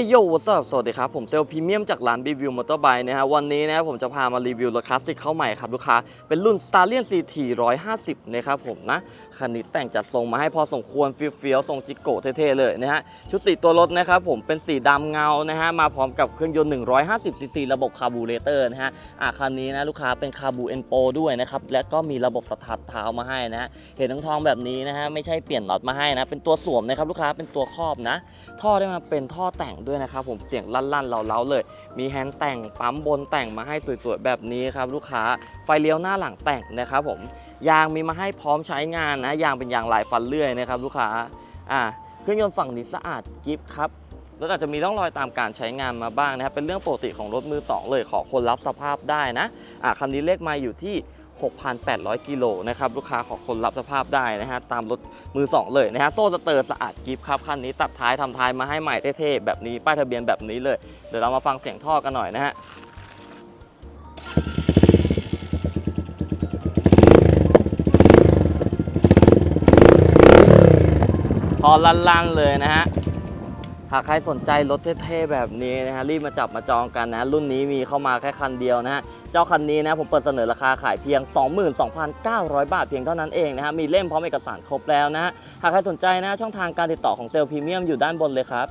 ยโยวัสดสวัสดีครับ ผมเซลล์พรีเมียมจากร้าน b ีวิวมอเตอร์ไบค์นะฮะวันนี้นะผมจะพามารีวิวรถคลาสสิกเข้าใหม่ครับลูกค้า เป็นรุ่น s t a r l i o n CT 150 นะครับผมนะ คันนี้แต่งจัดทรงมาให้พอสมควรเฟี้ยวๆทรงจิโกเท่ๆเลยนะฮะ ชุดสีตัวรถนะครับผมเป็นสีดำเงานะฮะ มาพร้อมกับเครื่องยนต์ 150 ซีซีระบบคาร์บูเรเตอร์นะฮะอะคันนี้นะลูกค้าเป็นคาร์บูเอนโปด้วยนะครับและก็มีระบบสตาร์ทเท้ามาให้นะฮะเห็นทองๆแบบนี้นะฮะไม่ใช่เปลี่ยนน็อตมาให้นะเป็นตัวสวมนะครับลูกค้าเป็นตัวครอบนะท่อได้มาเป็นท่อแต่งด้วยนะครับผมเสียงลั่นๆเล้าๆเลย มีแฮนด์แต่งปั๊มบนแต่งมาให้สวยๆแบบนี้ครับลูกค้าไฟเลี้ยวหน้าหลังแต่งนะครับผมยางมีมาให้พร้อมใช้งานนะยางเป็นยางลายฟันเลื่อยนะครับลูกค้าอ่าเครื่องยนต์ฝั่งนี้สะอาดกิฟครับแล้วอาจจะมีร่องรอยตามการใช้งานมาบ้างนะครับเป็นเรื่องปกติของรถมือสองเลยขอคนรับสภาพได้นะอ่าคันนี้เลขมาอยู่ที่ 6,800 กิโลนะครับ ลูกค้าขอคนรับสภาพได้นะฮะ ตามรถมือ 2 เลยนะฮะ โซ่สเตอร์สะอาดกิฟครับ คันนี้ตัดท้ายทำท้ายมาให้ใหม่เท่ๆ แบบนี้ ป้ายทะเบียนแบบนี้เลย เดี๋ยวเรามาฟังเสียงท่อกันหน่อยนะฮะพอลั่นๆเลยนะฮะ หากใครสนใจรถเท่ๆแบบนี้นะฮะรีบมาจับมาจองกันนะรุ่นนี้มีเข้ามาแค่คันเดียวนะฮะเจ้าคันนี้นะผมเปิดเสนอราคาขายเพียง 22,900 บาทเพียงเท่านั้นเองนะฮะมีเล่มพร้อมเอกสารครบแล้วนะฮะหากใครสนใจนะช่องทางการติดต่อของเซลล์พรีเมียมอยู่ด้านบนเลยครับ